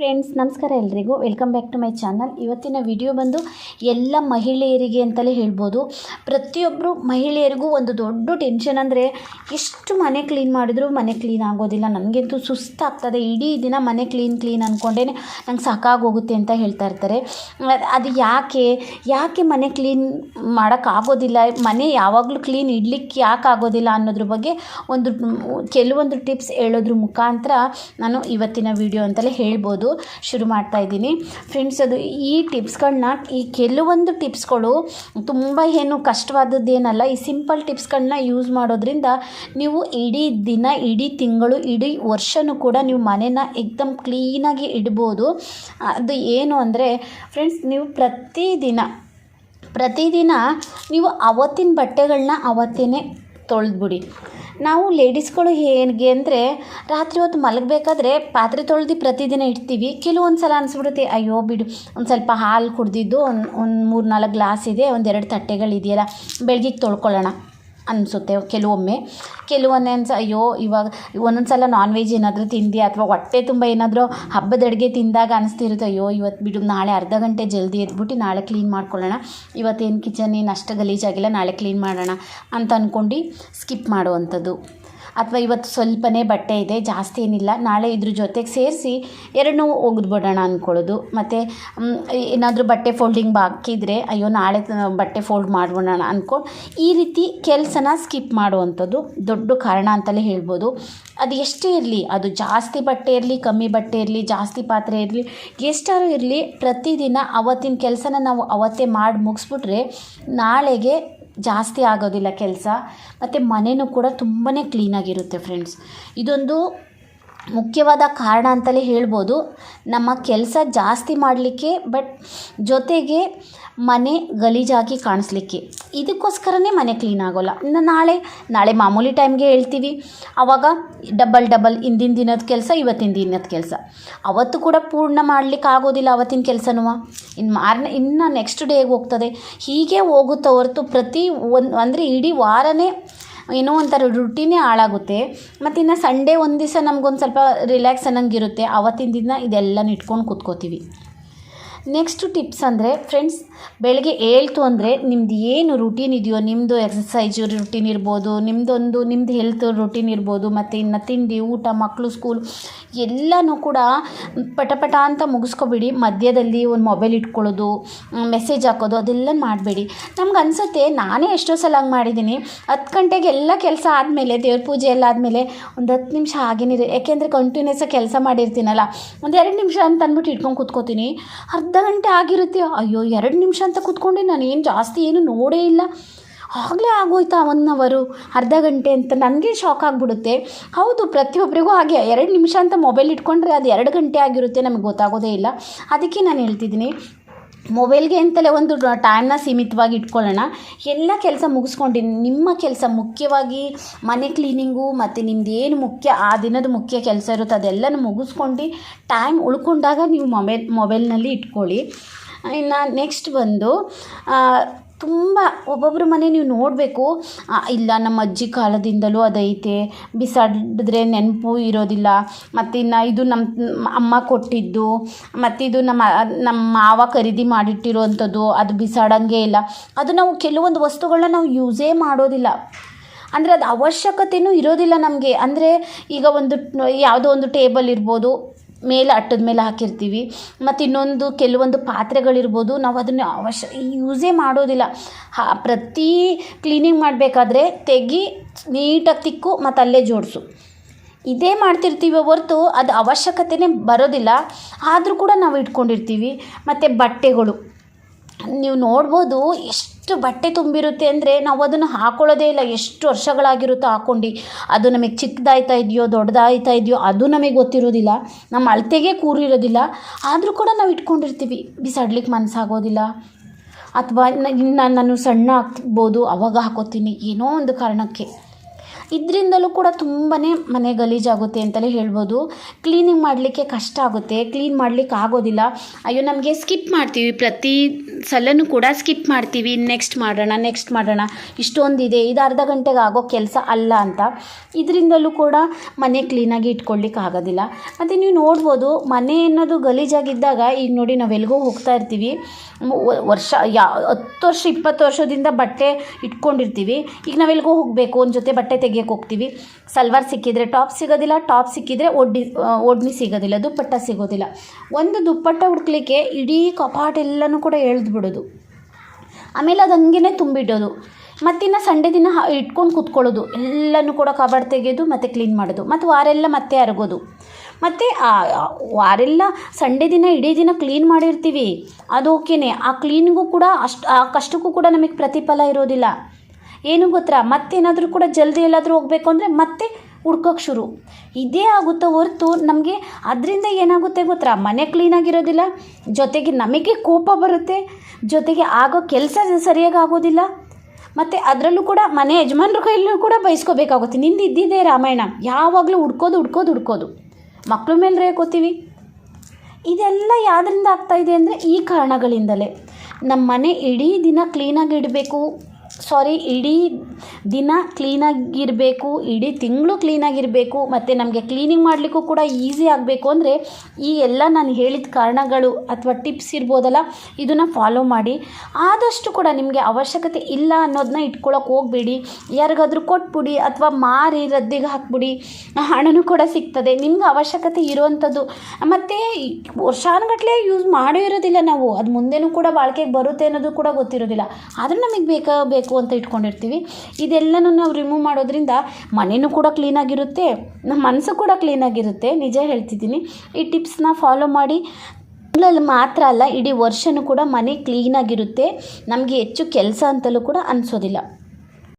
Friends ನಮಸ್ಕಾರ ಎಲ್ರಿಗೂ. Welcome back to my channel ಇವತ್ತಿನ ವಿಡಿಯೋ ಬಂದು ಎಲ್ಲ ಮಹಿಳೆಯರಿಗೆ ಅಂತಲೇ ಹೇಳ್ಬೋದು. ಪ್ರತಿಯೊಬ್ಬರು ಮಹಿಳೆಯರಿಗೂ ಒಂದು ದೊಡ್ಡ ಟೆನ್ಷನ್ ಅಂದರೆ ಎಷ್ಟು ಮನೆ ಕ್ಲೀನ್ ಮಾಡಿದರೂ ಮನೆ ಕ್ಲೀನ್ ಆಗೋದಿಲ್ಲ. ನನಗಂತೂ ಸುಸ್ತಾಗ್ತದೆ. ಇಡೀ ದಿನ ಮನೆ ಕ್ಲೀನ್ ಕ್ಲೀನ್ ಅಂದ್ಕೊಂಡೇ ನಂಗೆ ಸಾಕಾಗೋಗುತ್ತೆ ಅಂತ ಹೇಳ್ತಾ ಇರ್ತಾರೆ. ಅದು ಯಾಕೆ? ಯಾಕೆ ಮನೆ ಕ್ಲೀನ್ ಮಾಡೋಕ್ಕಾಗೋದಿಲ್ಲ ಮನೆ ಯಾವಾಗಲೂ ಕ್ಲೀನ್ ಇಡ್ಲಿಕ್ಕೆ ಯಾಕೆ ಆಗೋದಿಲ್ಲ ಅನ್ನೋದ್ರ ಬಗ್ಗೆ ಒಂದು ಕೆಲವೊಂದು ಟಿಪ್ಸ್ ಹೇಳೋದ್ರ ಮುಖಾಂತರ ನಾನು ಇವತ್ತಿನ ವಿಡಿಯೋ ಅಂತಲೇ ಹೇಳ್ಬೋದು. ಶುರು ಮಾಡ್ತಾ ಇದ್ದೀನಿ. ಫ್ರೆಂಡ್ಸ್ ಅದು ಈ ಟಿಪ್ಸ್ಗಳನ್ನ ಈ ಕೆಲವೊಂದು ಟಿಪ್ಸ್ಗಳು ತುಂಬ ಏನು ಕಷ್ಟವಾದದ್ದೇನಲ್ಲ ಈ ಸಿಂಪಲ್ ಟಿಪ್ಸ್ಗಳನ್ನ ಯೂಸ್ ಮಾಡೋದ್ರಿಂದ ನೀವು ಇಡೀ ದಿನ, ಇಡೀ ತಿಂಗಳು, ಇಡೀ ವರ್ಷವೂ ಕೂಡ ನೀವು ಮನೇನ ಎಕ್ದಮ್ ಕ್ಲೀನಾಗಿ ಇಡ್ಬೋದು. ಅದು ಏನು ಅಂದರೆ ಫ್ರೆಂಡ್ಸ್ ನೀವು ಪ್ರತಿದಿನ ಪ್ರತಿದಿನ ನೀವು ಅವತ್ತಿನ ಬಟ್ಟೆಗಳನ್ನ ಅವತ್ತೇ ತೊಳೆದ್ಬಿಡಿ. ನಾವು ಲೇಡೀಸ್ಗಳು ಹೇಗೆ ಅಂದರೆ ರಾತ್ರಿ ಹೊತ್ತು ಮಲಗಬೇಕಾದ್ರೆ ಪಾತ್ರೆ ತೊಳೆದು ಪ್ರತಿದಿನ ಇಡ್ತೀವಿ. ಕೆಲವೊಂದು ಸಲ ಅನಿಸ್ಬಿಡುತ್ತೆ, ಅಯ್ಯೋ ಬಿಡು, ಒಂದು ಸ್ವಲ್ಪ ಹಾಲು ಕುಡ್ದಿದ್ದು, ಒಂದು ಒಂದು ಮೂರು ನಾಲ್ಕು ಗ್ಲಾಸ್ ಇದೆ ಒಂದೆರಡು ತಟ್ಟೆಗಳಿದೆಯಲ್ಲ, ಬೆಳಗ್ಗೆ ತೊಳ್ಕೊಳ್ಳೋಣ. ಅನಿಸುತ್ತೆ ಕೆಲವೊಮ್ಮೆ. ಕೆಲವೊಂದೇ ಅನ್ಸ, ಅಯ್ಯೋ, ಇವಾಗ ಒಂದೊಂದು ಸಲ ನಾನ್ ವೆಜ್ ಏನಾದರೂ ತಿಂದು ಅಥವಾ ಹೊಟ್ಟೆ ತುಂಬ ಏನಾದರೂ ಹಬ್ಬದ ಅಡುಗೆ ತಿಂದಾಗ ಅನಿಸ್ತಿರುತ್ತೆ, ಅಯ್ಯೋ ಇವತ್ತು ಬಿಡು, ನಾಳೆ ಅರ್ಧ ಗಂಟೆ ಜಲ್ದಿ ಎದ್ಬಿಟ್ಟು ನಾಳೆ ಕ್ಲೀನ್ ಮಾಡ್ಕೊಳ್ಳೋಣ. ಇವತ್ತೇನು ಕಿಚನ್ ಏನು ಅಷ್ಟು ಗಲೀಜಾಗಿಲ್ಲ, ನಾಳೆ ಕ್ಲೀನ್ ಮಾಡೋಣ ಅಂತ ಅಂದ್ಕೊಂಡು ಸ್ಕಿಪ್ ಮಾಡುವಂಥದ್ದು. ಅಥವಾ ಇವತ್ತು ಸ್ವಲ್ಪನೇ ಬಟ್ಟೆ ಇದೆ, ಜಾಸ್ತಿ ಏನಿಲ್ಲ, ನಾಳೆ ಇದ್ರ ಜೊತೆಗೆ ಸೇರಿಸಿ ಎರಡನ್ನೂ ಒಗೆದ್ಬಿಡೋಣ ಅಂದ್ಕೊಳ್ಳೋದು ಮತ್ತು ಏನಾದರೂ ಬಟ್ಟೆ ಫೋಲ್ಡಿಂಗ್ ಬಾಕಿ ಇದ್ದರೆ ಅಯ್ಯೋ, ನಾಳೆ ಬಟ್ಟೆ ಫೋಲ್ಡ್ ಮಾಡ್ಬಿಡೋಣ ಅಂದ್ಕೊಂಡು ಈ ರೀತಿ ಕೆಲಸನ ಸ್ಕಿಪ್ ಮಾಡುವಂಥದ್ದು ದೊಡ್ಡ ಕಾರಣ ಅಂತಲೇ ಹೇಳ್ಬೋದು. ಅದು ಎಷ್ಟೇ ಇರಲಿ, ಅದು ಜಾಸ್ತಿ ಬಟ್ಟೆ ಇರಲಿ, ಕಮ್ಮಿ ಬಟ್ಟೆ ಇರಲಿ, ಜಾಸ್ತಿ ಪಾತ್ರೆ ಇರಲಿ, ಎಷ್ಟಾರು ಇರಲಿ, ಪ್ರತಿದಿನ ಅವತ್ತಿನ ಕೆಲಸನ ನಾವು ಅವತ್ತೇ ಮಾಡಿ ಮುಗಿಸ್ಬಿಟ್ರೆ ನಾಳೆಗೆ ಜಾಸ್ತಿ ಆಗೋದಿಲ್ಲ ಕೆಲಸ. ಮತ್ತು ಮನೆಯೂ ಕೂಡ ತುಂಬಾ ಕ್ಲೀನಾಗಿರುತ್ತೆ ಫ್ರೆಂಡ್ಸ್ ಇದೊಂದು ಮುಖ್ಯವಾದ ಕಾರಣ ಅಂತಲೇ ಹೇಳ್ಬೋದು. ನಮ್ಮ ಕೆಲಸ ಜಾಸ್ತಿ ಮಾಡಲಿಕ್ಕೆ ಬಟ್ ಜೊತೆಗೆ ಮನೆ ಗಲೀಜಾಗಿ ಕಾಣಿಸ್ಲಿಕ್ಕೆ. ಇದಕ್ಕೋಸ್ಕರನೇ ಮನೆ ಕ್ಲೀನ್ ಆಗೋಲ್ಲ. ಇನ್ನು ನಾಳೆ ನಾಳೆ ಮಾಮೂಲಿ ಟೈಮ್ಗೆ ಹೇಳ್ತೀವಿ. ಆವಾಗ ಡಬಲ್ ಡಬಲ್ ಹಿಂದಿನ ದಿನದ ಕೆಲಸ, ಇವತ್ತಿನ ದಿನದ ಕೆಲಸ. ಅವತ್ತು ಕೂಡ ಪೂರ್ಣ ಮಾಡಲಿಕ್ಕೆ ಆಗೋದಿಲ್ಲ ಅವತ್ತಿನ ಕೆಲಸನೂ. ಇನ್ನು ಮಾರನೇ, ಇನ್ನು ನೆಕ್ಸ್ಟ್ ಡೇಗೆ ಹೋಗ್ತದೆ. ಹೀಗೆ ಹೋಗುತ್ತೆ ಹೊರತು ಪ್ರತಿ ಒಂದು, ಅಂದರೆ ಇಡೀ ವಾರನೇ ಏನೋ ಒಂಥರ ರುಟೀನೇ ಹಾಳಾಗುತ್ತೆ. ಮತ್ತು ಇನ್ನು ಸಂಡೇ ಒಂದು ದಿವಸ ನಮ್ಗೊಂದು ಸ್ವಲ್ಪ ರಿಲ್ಯಾಕ್ಸ್ ಅನ್ನಂಗಿರುತ್ತೆ. ಅವತ್ತಿನ ದಿನ ಇದೆಲ್ಲನ ಇಟ್ಕೊಂಡು ಕೂತ್ಕೋತೀವಿ. ನೆಕ್ಸ್ಟ್ ಟಿಪ್ಸ್ ಅಂದರೆ ಫ್ರೆಂಡ್ಸ್ ಬೆಳಗ್ಗೆ ಏಳ್ತು ಅಂದರೆ ನಿಮ್ದು ಏನು ರುಟೀನ್ ಇದೆಯೋ ನಿಮ್ಮದು ಎಕ್ಸಸೈಜು ರುಟೀನ್ ಇರ್ಬೋದು ನಿಮ್ಮದೊಂದು ನಿಮ್ಮದು ಹೆಲ್ತ್ ರುಟೀನ್ ಇರ್ಬೋದು, ಮತ್ತು ಇನ್ನು ತಿಂಡಿ, ಊಟ ಮಕ್ಕಳು ಸ್ಕೂಲ್ ಎಲ್ಲನೂ ಕೂಡ ಪಟಪಟ ಪಟ ಅಂತ ಮುಗಿಸ್ಕೊಬಿಡಿ. ಮಧ್ಯದಲ್ಲಿ ಒಂದು ಮೊಬೈಲ್ ಇಟ್ಕೊಳ್ಳೋದು ಮೆಸೇಜ್ ಹಾಕೋದು, ಅದೆಲ್ಲ ಮಾಡಬೇಡಿ. ನಮ್ಗೆ ಅನಿಸುತ್ತೆ, ನಾನೇ ಎಷ್ಟೋ ಸಲ ಹಂಗೆ ಮಾಡಿದ್ದೀನಿ ಹತ್ತು ಗಂಟೆಗೆ ಎಲ್ಲ ಕೆಲಸ ಆದಮೇಲೆ, ದೇವ್ರ ಪೂಜೆ ಎಲ್ಲ ಆದಮೇಲೆ ಒಂದು ಹತ್ತು ನಿಮಿಷ ಹಾಗೇನಿದೆ ಯಾಕೆಂದರೆ ಕಂಟಿನ್ಯೂಸ್ ಕೆಲಸ ಮಾಡಿರ್ತೀನಲ್ಲ, ಒಂದು ಎರಡು ನಿಮಿಷ ಅಂತ ಅಂದ್ಬಿಟ್ಟು ಇಟ್ಕೊಂಡು ಕೂತ್ಕೋತೀನಿ. ಅರ್ಧ ಗಂಟೆ ಆಗಿರುತ್ತೆ. ಅಯ್ಯೋ, ಎರಡು ನಿಮಿಷ ಅಂತ ಕೂತ್ಕೊಂಡೆ. ನಾನು ಏನು ಜಾಸ್ತಿ ಏನು ನೋಡೇ ಇಲ್ಲ. ಆಗಲೇ ಆಗೋಯ್ತಾ ಒನ್ ಅವರು ಅರ್ಧ ಗಂಟೆ ಅಂತ ನನಗೆ ಶಾಕ್ ಆಗಿಬಿಡುತ್ತೆ. ಹೌದು ಪ್ರತಿಯೊಬ್ಬರಿಗೂ ಹಾಗೆ. ಎರಡು ನಿಮಿಷ ಅಂತ ಮೊಬೈಲ್ ಇಟ್ಕೊಂಡ್ರೆ ಅದು ಎರಡು ಗಂಟೆ ಆಗಿರುತ್ತೆ. ನಮಗೆ ಗೊತ್ತಾಗೋದೇ ಇಲ್ಲ. ಅದಕ್ಕೆ ನಾನು ಹೇಳ್ತಿದ್ದೀನಿ. ಮೊಬೈಲ್ಗೆ ಅಂತಲೇ ಒಂದು ಟೈಮ್ನ ಸೀಮಿತವಾಗಿ ಇಟ್ಕೊಳ್ಳೋಣ. ಎಲ್ಲ ಕೆಲಸ ಮುಗಿಸ್ಕೊಂಡಿ ನಿಮ್ಮ ಕೆಲಸ ಮುಖ್ಯವಾಗಿ ಮನೆ ಕ್ಲೀನಿಂಗು ಮತ್ತು ನಿಮ್ದು ಏನು ಮುಖ್ಯ, ಆ ದಿನದ ಮುಖ್ಯ ಕೆಲಸ ಇರುತ್ತೆ ಅದೆಲ್ಲನೂ ಮುಗಿಸ್ಕೊಂಡು ಟೈಮ್ ಉಳ್ಕೊಂಡಾಗ ನೀವು ಮೊಬೈಲ್, ಮೊಬೈಲ್ನಲ್ಲಿ ಇಟ್ಕೊಳ್ಳಿ. ಇನ್ನು ನೆಕ್ಸ್ಟ್ ಬಂದು ತುಂಬ ಒಬ್ಬೊಬ್ಬರ ಮನೆ ನೀವು ನೋಡಬೇಕು. ಇಲ್ಲ, ನಮ್ಮ ಅಜ್ಜಿ ಕಾಲದಿಂದಲೂ ಅದೈತೆ. ಬಿಸಾಡಿದ್ರೆ ನೆನಪು ಇರೋದಿಲ್ಲ. ಮತ್ತು ಇನ್ನು ಇದು ನಮ್ಮ ಅಮ್ಮ ಕೊಟ್ಟಿದ್ದು. ಮತ್ತು ಇದು ನಮ್ಮ ನಮ್ಮ ಮಾವ ಖರೀದಿ ಮಾಡಿಟ್ಟಿರೋವಂಥದ್ದು. ಅದು ಬಿಸಾಡೋಂಗೆ ಇಲ್ಲ. ಅದು ನಾವು ಕೆಲವೊಂದು ವಸ್ತುಗಳನ್ನ ನಾವು ಯೂಸೇ ಮಾಡೋದಿಲ್ಲ. ಅಂದರೆ ಅದು ಅವಶ್ಯಕತೆಯೂ ಇರೋದಿಲ್ಲ ನಮಗೆ. ಅಂದರೆ ಈಗ ಒಂದು, ಯಾವುದೋ ಒಂದು ಟೇಬಲ್ ಇರ್ಬೋದು. ಮೇಲೆ ಅಟ್ಟದ ಮೇಲೆ ಹಾಕಿರ್ತೀವಿ. ಮತ್ತು ಇನ್ನೊಂದು ಕೆಲವೊಂದು ಪಾತ್ರೆಗಳಿರ್ಬೋದು, ನಾವು ಅದನ್ನು ಅವಶ್ಯ ಯೂಸೇ ಮಾಡೋದಿಲ್ಲ. ಹಾ, ಪ್ರತಿ ಕ್ಲೀನಿಂಗ್ ಮಾಡಬೇಕಾದ್ರೆ ತೆಗಿ, ನೀಟಾಗಿ ತಿಕ್ಕು, ಮತ್ತು ಅಲ್ಲೇ ಜೋಡಿಸು. ಇದೇ ಮಾಡ್ತಿರ್ತೀವಿ ಹೊರತು ಅದು ಅವಶ್ಯಕತೆನೇ ಬರೋದಿಲ್ಲ. ಆದರೂ ಕೂಡ ನಾವು ಇಟ್ಕೊಂಡಿರ್ತೀವಿ. ಮತ್ತು ಬಟ್ಟೆಗಳು. ನೀವು ನೋಡ್ಬೋದು ಎಷ್ಟು ಬಟ್ಟೆ ತುಂಬಿರುತ್ತೆ ಅಂದರೆ ನಾವು ಅದನ್ನು ಹಾಕೊಳ್ಳೋದೇ ಇಲ್ಲ. ಎಷ್ಟು ವರ್ಷಗಳಾಗಿರುತ್ತೋ ಹಾಕ್ಕೊಂಡು ಅದು ನಮಗೆ ಚಿಕ್ಕದಾಯ್ತಾ ಇದೆಯೋ, ದೊಡ್ಡದಾಯ್ತಾ ಇದೆಯೋ, ಅದು ನಮಗೆ ಗೊತ್ತಿರೋದಿಲ್ಲ. ನಮ್ಮ ಅಳತೆಗೆ ಕೂರಿರೋದಿಲ್ಲ. ಆದರೂ ಕೂಡ ನಾವು ಇಟ್ಕೊಂಡಿರ್ತೀವಿ. ಬಿಸಾಡ್ಲಿಕ್ಕೆ ಮನಸ್ಸಾಗೋದಿಲ್ಲ. ಅಥವಾ ಇನ್ನು ನಾನು ಸಣ್ಣ ಹಾಕ್ಬೋದು ಅವಾಗ ಹಾಕೋತೀನಿ. ಏನೋ ಒಂದು ಕಾರಣಕ್ಕೆ. ಇದರಿಂದಲೂ ಕೂಡ ತುಂಬಾ ಮನೆ ಗಲೀಜಾಗುತ್ತೆ ಅಂತಲೇ ಹೇಳ್ಬೋದು. ಕ್ಲೀನಿಂಗ್ ಮಾಡಲಿಕ್ಕೆ ಕಷ್ಟ ಆಗುತ್ತೆ. ಕ್ಲೀನ್ ಮಾಡಲಿಕ್ಕೆ ಆಗೋದಿಲ್ಲ. ಅಯ್ಯೋ, ನಮಗೆ ಸ್ಕಿಪ್ ಮಾಡ್ತೀವಿ. ಪ್ರತಿ ಸಲನೂ ಕೂಡ ಸ್ಕಿಪ್ ಮಾಡ್ತೀವಿ. ನೆಕ್ಸ್ಟ್ ಮಾಡೋಣ ನೆಕ್ಸ್ಟ್ ಮಾಡೋಣ. ಇಷ್ಟೊಂದಿದೆ. ಇದು ಅರ್ಧ ಗಂಟೆಗೆ ಆಗೋ ಕೆಲಸ ಅಲ್ಲ ಅಂತ. ಇದರಿಂದಲೂ ಕೂಡ ಮನೆ ಕ್ಲೀನಾಗಿ ಇಟ್ಕೊಳ್ಳಿಕ್ಕೆ ಆಗೋದಿಲ್ಲ. ಮತ್ತು ನೀವು ನೋಡ್ಬೋದು, ಮನೆ ಅನ್ನೋದು ಗಲೀಜಾಗಿದ್ದಾಗ, ಈಗ ನೋಡಿ ನಾವು ಎಲ್ಲಿಗೋ ಹೋಗ್ತಾ ಇರ್ತೀವಿ. ವರ್ಷ, ಯಾ, ಹತ್ತು ವರ್ಷ, ಇಪ್ಪತ್ತು ವರ್ಷದಿಂದ ಬಟ್ಟೆ ಇಟ್ಕೊಂಡಿರ್ತೀವಿ. ಈಗ ನಾವು ಎಲ್ಗೋ ಹೋಗಬೇಕು, ಒಂದು ಜೊತೆ ಬಟ್ಟೆ ಹೋಗ್ತೀವಿ. ಸಲ್ವಾರ್ ಸಿಕ್ಕಿದ್ರೆ ಟಾಪ್ ಸಿಗೋದಿಲ್ಲ, ಟಾಪ್ ಸಿಕ್ಕಿದ್ರೆ ಒಡ್ಡಿ ಒಡ್ನಿ ಸಿಗೋದಿಲ್ಲ, ದುಪ್ಪಟ್ಟ ಸಿಗೋದಿಲ್ಲ. ಒಂದು ದುಪ್ಪಟ್ಟ ಹುಡ್ಕ್ಲಿಕ್ಕೆ ಇಡೀ ಕಪಾಟ್ ಎಲ್ಲನೂ ಕೂಡ ಎಳ್ದು ಬಿಡೋದು. ಆಮೇಲೆ ಅದು ಹಂಗೆ ತುಂಬಿಡೋದು. ಮತ್ತಿನ್ನು ಸಂಡೇ ದಿನ ಇಟ್ಕೊಂಡು ಕೂತ್ಕೊಳ್ಳೋದು. ಎಲ್ಲನೂ ಕೂಡ ಕಬಾಡ್ ತೆಗೆಯೋದು ಮತ್ತು ಕ್ಲೀನ್ ಮಾಡೋದು. ಮತ್ತು ವಾರೆಲ್ಲ ಮತ್ತೆ ಅರಗೋದು. ಮತ್ತು ಆ, ವಾರೆಲ್ಲ ಸಂಡೇ ದಿನ ಇಡೀ ದಿನ ಕ್ಲೀನ್ ಮಾಡಿರ್ತೀವಿ. ಅದು ಓಕೆನೇ. ಆ ಕ್ಲೀನಿಗೂ ಕೂಡ ಅಷ್ಟು, ಆ ಕಷ್ಟಕ್ಕೂ ಕೂಡ ನಮಗೆ ಪ್ರತಿಫಲ ಇರೋದಿಲ್ಲ. ಏನು ಗೊತ್ತಾ? ಮತ್ತೇನಾದರೂ ಕೂಡ ಜಲ್ದಿ ಎಲ್ಲಾದರೂ ಹೋಗಬೇಕು ಅಂದರೆ ಮತ್ತೆ ಹುಡ್ಕೋಕ್ಕೆ ಶುರು. ಇದೇ ಆಗುತ್ತೋ ಹೊರತು ನಮಗೆ ಅದರಿಂದ ಏನಾಗುತ್ತೆ ಗೊತ್ತಾ? ಮನೆ ಕ್ಲೀನಾಗಿರೋದಿಲ್ಲ ಜೊತೆಗೆ ನಮಗೆ ಕೋಪ ಬರುತ್ತೆ, ಜೊತೆಗೆ ಆಗೋ ಕೆಲಸ ಸರಿಯಾಗಿ ಆಗೋದಿಲ್ಲ. ಮತ್ತು ಅದರಲ್ಲೂ ಕೂಡ ಮನೆ ಯಜಮಾನ್ರ ಕೈಯಲ್ಲೂ ಕೂಡ ಬಯಸ್ಕೋಬೇಕಾಗುತ್ತೆ ನಿಂದು ಇದ್ದಿದ್ದೇ ರಾಮಾಯಣ. ಯಾವಾಗಲೂ ಹುಡ್ಕೋದು ಹುಡ್ಕೋದು ಹುಡ್ಕೋದು. ಮಕ್ಳ ಮೇಲೆ ರೇಕೋತೀವಿ. ಇದೆಲ್ಲ ಯಾವುದರಿಂದ ಆಗ್ತಾಯಿದೆ ಅಂದರೆ ಈ ಕಾರಣಗಳಿಂದಲೇ. ನಮ್ಮ ಮನೆ ಇಡೀ ದಿನ ಕ್ಲೀನಾಗಿ ಇಡಬೇಕು. ಸಾರಿ, ಇಡೀ ದಿನ ಕ್ಲೀನಾಗಿರಬೇಕು, ಇಡೀ ತಿಂಗಳು ಕ್ಲೀನಾಗಿರಬೇಕು, ಮತ್ತು ನಮಗೆ ಕ್ಲೀನಿಂಗ್ ಮಾಡಲಿಕ್ಕೂ ಕೂಡ ಈಸಿ ಆಗಬೇಕು ಅಂದರೆ ಈ ಎಲ್ಲ ನಾನು ಹೇಳಿದ ಕಾರಣಗಳು ಅಥವಾ ಟಿಪ್ಸ್ ಇರ್ಬೋದಲ್ಲ, ಇದನ್ನು ಫಾಲೋ ಮಾಡಿ. ಆದಷ್ಟು ಕೂಡ ನಿಮಗೆ ಅವಶ್ಯಕತೆ ಇಲ್ಲ ಅನ್ನೋದನ್ನ ಇಟ್ಕೊಳ್ಳೋಕೆ ಹೋಗಬೇಡಿ. ಯಾರಿಗಾದ್ರೂ ಕೊಟ್ಬಿಡಿ ಅಥವಾ ಮಾರಿ ರದ್ದಿಗೆ ಹಾಕ್ಬಿಡಿ, ಹಣನೂ ಕೂಡ ಸಿಗ್ತದೆ. ನಿಮ್ಗೆ ಅವಶ್ಯಕತೆ ಇರುವಂಥದ್ದು ಮತ್ತು ವರ್ಷಾನುಗಟ್ಟಲೆ ಯೂಸ್ ಮಾಡೋ ಇರೋದಿಲ್ಲ ನಾವು. ಅದು ಮುಂದೆನೂ ಕೂಡ ಬಾಳಿಕೆಗೆ ಬರುತ್ತೆ ಅನ್ನೋದು ಕೂಡ ಗೊತ್ತಿರೋದಿಲ್ಲ. ಆದರೂ ನಮಗೆ ಬೇಕಾ ಬೇಕು ಅಂತ ಇಟ್ಕೊಂಡಿರ್ತೀವಿ. ಇದೆಲ್ಲನೂ ನಾವು ರಿಮೂವ್ ಮಾಡೋದ್ರಿಂದ ಮನೆಯೂ ಕೂಡ ಕ್ಲೀನಾಗಿರುತ್ತೆ ನಮ್ಮ ಮನಸ್ಸು ಕೂಡ ಕ್ಲೀನಾಗಿರುತ್ತೆ ನಿಜ ಹೇಳ್ತಿದ್ದೀನಿ. ಈ ಟಿಪ್ಸ್ನ ಫಾಲೋ ಮಾಡಿ. ತಿಂಗಳಲ್ಲಿ ಮಾತ್ರ ಅಲ್ಲ, ಇಡೀ ವರ್ಷನೂ ಕೂಡ ಮನೆ ಕ್ಲೀನಾಗಿರುತ್ತೆ ನಮಗೆ ಹೆಚ್ಚು ಕೆಲಸ ಅಂತಲೂ ಕೂಡ ಅನಿಸೋದಿಲ್ಲ.